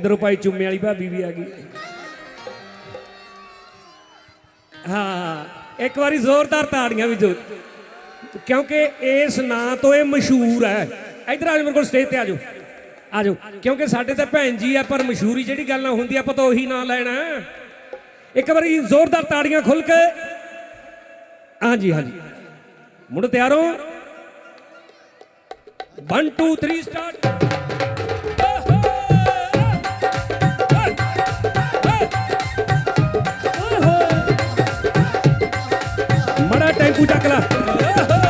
ਇਧਰੋਂ ਭਾਈ ਚੁੰਮੇ ਵਾਲੀ ਭਾਬੀ ਵੀ ਆ ਗਈ। ਹਾਂ ਇੱਕ ਵਾਰੀ ਜ਼ੋਰਦਾਰ ਤਾੜੀਆਂ ਵੀ ਜੋ ਕਿਉਂਕਿ ਇਸ ਨਾਂ ਤੋਂ ਇਹ ਮਸ਼ਹੂਰ ਹੈ। ਇਧਰ ਆ ਜਾਓ ਮੇਰੇ ਕੋਲ ਸਟੇਜ ਤੇ ਆ ਜਾਓ। ਆ ਜਾਓ। ਕਿਉਂਕਿ ਸਾਡੇ ਤਾਂ ਭੈਣ ਜੀ ਆ, ਪਰ ਮਸ਼ਹੂਰੀ ਜਿਹੜੀ ਗੱਲ ਨਾ ਹੁੰਦੀ, ਆਪਾਂ ਤਾਂ ਉਹੀ ਨਾਂ ਲੈਣਾ। ਇੱਕ ਵਾਰੀ ਜ਼ੋਰਦਾਰ ਤਾੜੀਆਂ ਖੁੱਲ ਕੇ। ਹਾਂਜੀ ਹਾਂਜੀ। ਮੁੰਡੇ ਤਿਆਰ ਹੋ। 1 2 3 ਸਟਾਰਟ ਮੜਾ ਟੈਂਕੂ ਚੱਕ ਲਾ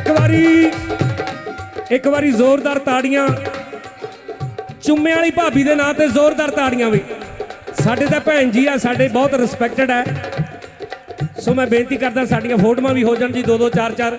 ਇੱਕ ਵਾਰੀ ਇੱਕ ਵਾਰੀ ਜ਼ੋਰਦਾਰ ਤਾੜੀਆਂ। ਚੁੰਮੇ ਵਾਲੀ ਭਾਬੀ ਦੇ ਨਾਂ ਤੇ ਜ਼ੋਰਦਾਰ ਤਾੜੀਆਂ ਵੀ। ਸਾਡੇ ਤਾਂ ਭੈਣ ਜੀ ਆ, ਸਾਡੇ ਬਹੁਤ ਰਿਸਪੈਕਟਡ ਹੈ ਸੋ ਮੈਂ ਬੇਨਤੀ ਕਰਦਾ ਸਾਡੀਆਂ ਫੋਟੋਆਂ ਵੀ ਹੋ ਜਾਣ ਜੀ ਦੋ ਦੋ ਚਾਰ ਚਾਰ